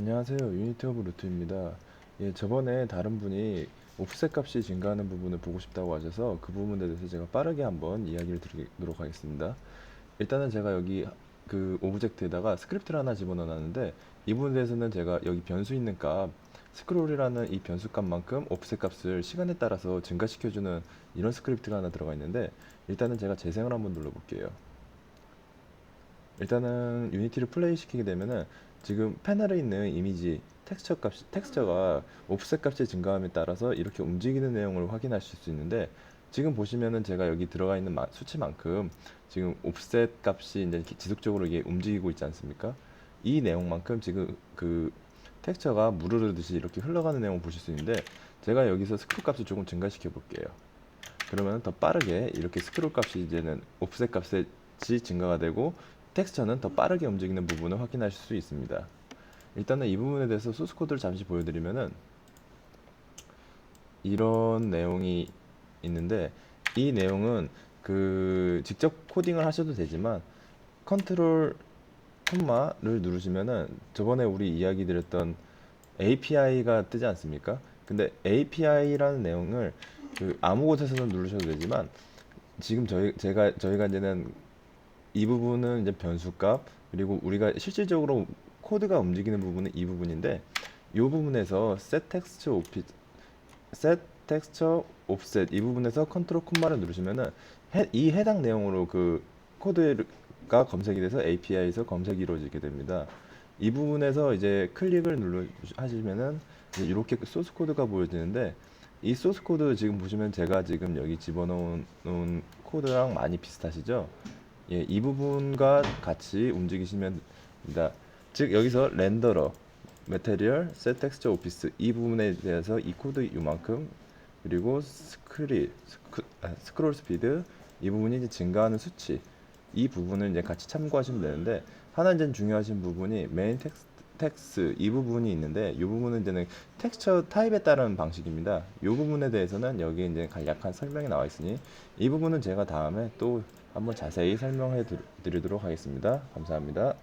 안녕하세요. 유니티 오브 루트입니다. 예, 저번에 다른 분이 옵셋 값이 증가하는 부분을 보고 싶다고 하셔서 그 부분에 대해서 제가 빠르게 한번 이야기를 드리도록 하겠습니다. 일단은 제가 여기 그 오브젝트에다가 스크립트를 하나 집어넣었는데 이 부분에 대해서는 제가 여기 변수 있는 값 스크롤이라는 이 변수 값만큼 옵셋 값을 시간에 따라서 증가시켜주는 이런 스크립트가 하나 들어가 있는데 일단은 제가 재생을 한번 눌러볼게요. 일단은 유니티를 플레이 시키게 되면은 지금 패널에 있는 이미지 텍스처 값 텍스처가 옵셋 값의 증가함에 따라서 이렇게 움직이는 내용을 확인하실 수 있는데 지금 보시면은 제가 여기 들어가 있는 마- 수치만큼 지금 옵셋 값이 이제 지속적으로 이게 움직이고 있지 않습니까? 이 내용만큼 지금 그 텍스처가 물 흐르듯이 이렇게 흘러가는 내용을 보실 수 있는데 제가 여기서 스크롤 값을 조금 증가시켜 볼게요. 그러면 더 빠르게 이렇게 스크롤 값이 이제는 옵셋 값이 증가가 되고 텍스처는 더 빠르게 움직이는 부분을 확인하실 수 있습니다. 일단은 이 부분에 대해서 소스 코드를 잠시 보여드리면은 이런 내용이 있는데 이 내용은 그 직접 코딩을 하셔도 되지만 컨트롤 콤마를 누르시면은 저번에 우리 이야기 드렸던 API가 뜨지 않습니까? 근데 API라는 내용을 그 아무 곳에서는 누르셔도 되지만 지금 저희 제가 저희가 이제는 이 부분은 이제 변수값 그리고 우리가 실질적으로 코드가 움직이는 부분은 이 부분인데 이 부분에서 set text opi set texture offset 이 부분에서 컨트롤 콤마를 누르시면은 해, 이 해당 내용으로 그 코드가 검색이 돼서 API에서 검색이 이루어지게 됩니다. 이 부분에서 이제 클릭을 눌러 하시면은 이렇게 소스 코드가 보여지는데 이 소스 코드 지금 보시면 제가 지금 여기 집어넣은 코드랑 많이 비슷하시죠? 예, 이 부분과 같이 움직이시면 됩니다. 즉 여기서 렌더러, 메테리얼, 셋 텍스처 오피스 이 부분에 대해서 이 코드 이만큼 그리고 스크리, 스크, 아, 스크롤 스피드 이 부분이 이제 증가하는 수치 이 부분을 이제 같이 참고하시면 되는데 하나 이제 중요하신 부분이 메인 텍스 텍스 이 부분이 있는데 이 부분은 이제는 텍스처 타입에 따른 방식입니다. 이 부분에 대해서는 여기 이제 간략한 설명이 나와 있으니 이 부분은 제가 다음에 또 한번 자세히 설명해 드리도록 하겠습니다. 감사합니다.